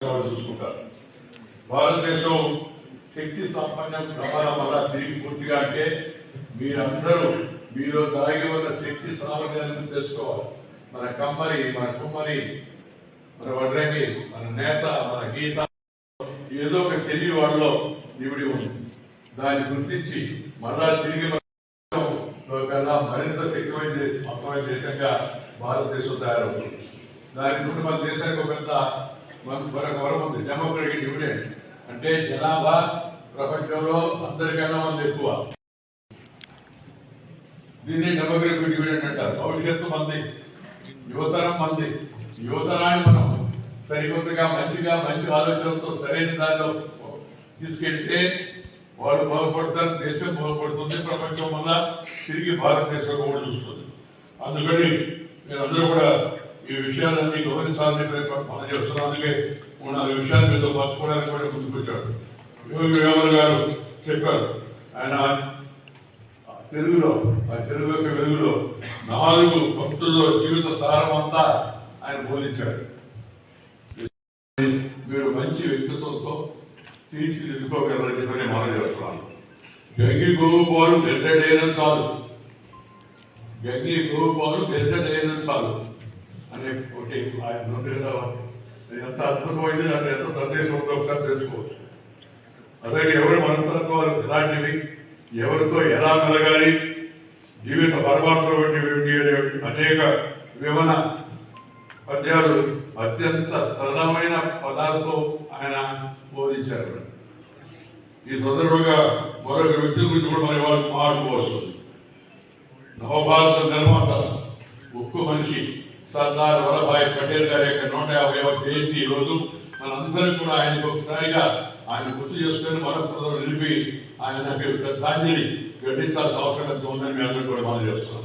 చూసుకుంటారు. భారతదేశం శక్తి సంపన్నం ప్రమాణం వల్ల తిరిగి పూర్తిగా అంటే మీరందరూ మీలో దాగి ఉన్న శక్తి సామర్థ్యాలను తెలుసుకోవాలి మన కమ్మరి మన కుమ్మరి మన వడ్రంగి మన నేత మన గీత ఏదో ఒక తెలివి వాళ్ళలో నివిడి ఉంది. దాన్ని గుర్తించి మళ్ళా తిరిగి కన్నా మరింత శక్తిమైన దేశం మొత్తమైన దేశంగా భారతదేశం తయారవుతుంది. దాని నుండి మన దేశానికి ఒక పెద్ద మనకు మరొక వరం ఉంది. డెమోక్రటిక్ డివిడెంట్ అంటే జనాభా ప్రపంచంలో అందరికన్నా మంది ఎక్కువ. దీన్ని డెమోక్రటిక్ డివిడెంట్ అంటారు. భవిష్యత్తు మంది. యువతరం మంది. యువతరాన్ని మనం సరికొత్తగా మంచిగా మంచి ఆలోచనలతో సరైన దానిలో తీసుకెళ్తే వాళ్ళు బాగుపడతారు. దేశం బాగుపడుతుంది. ప్రపంచం వల్ల తిరిగి భారతదేశం కూడా చూస్తుంది. అందుకని మీరందరూ కూడా ఈ విషయాలన్నీ గమనించాలని ప్రయత్నం మనం చేస్తున్నాం అందుకే మూడు నాలుగు విషయాలు మీతో పంచుకోవడానికి కూడా ముందుకొచ్చాడు. యోగి వేమన్ గారు చెప్పారు. ఆయన తెలుగులో ఆ తెలుగు యొక్క వెలుగులో నాలుగు భక్తుల్లో జీవిత సారం అంతా ఆయన బోధించాడు. మీరు మంచి వ్యక్తిత్వంతో తీర్చిదిద్దుకోగలరని చెప్పి నేను మనం చేస్తున్నాను. గంగి గోవు పాలు చాలు. గంగి గోవు పాలు చాలు. అనే ఒకటి ఆయన నుండి ఎంత అద్భుతమైంది అంటే ఎంత సందేశం ఉందో ఒకసారి తెలుసుకోవచ్చు. అలాగే ఎవరి మనస్తత్వాలు ఎలాంటివి ఎవరితో ఎలా మెలగాలి జీవిత పరమాత్మ అనేక వివరణ పద్యాలు అత్యంత సరళమైన పదాలతో ఆయన బోధించారు. ఈ సందర్భంగా మరొక వ్యక్తి గురించి కూడా మనం ఇవాళ మాట్లాడుకోవచ్చు నవభారత నిర్మాత ఉక్కు మనిషి. సర్దార్ వల్లభాయ్ పటేల్ గారి యొక్క నూట యాభైవ జయంతి ఈ రోజు. మనందరం కూడా ఆయనకు ఒకసారిగా ఆయన గుర్తు చేసుకుని మరొక నిలిపి ఆయన శ్రద్ధాంజలి ఘటించాల్సిన అవసరం ఉందని మేము అందరూ కూడా మనం చేస్తున్నాం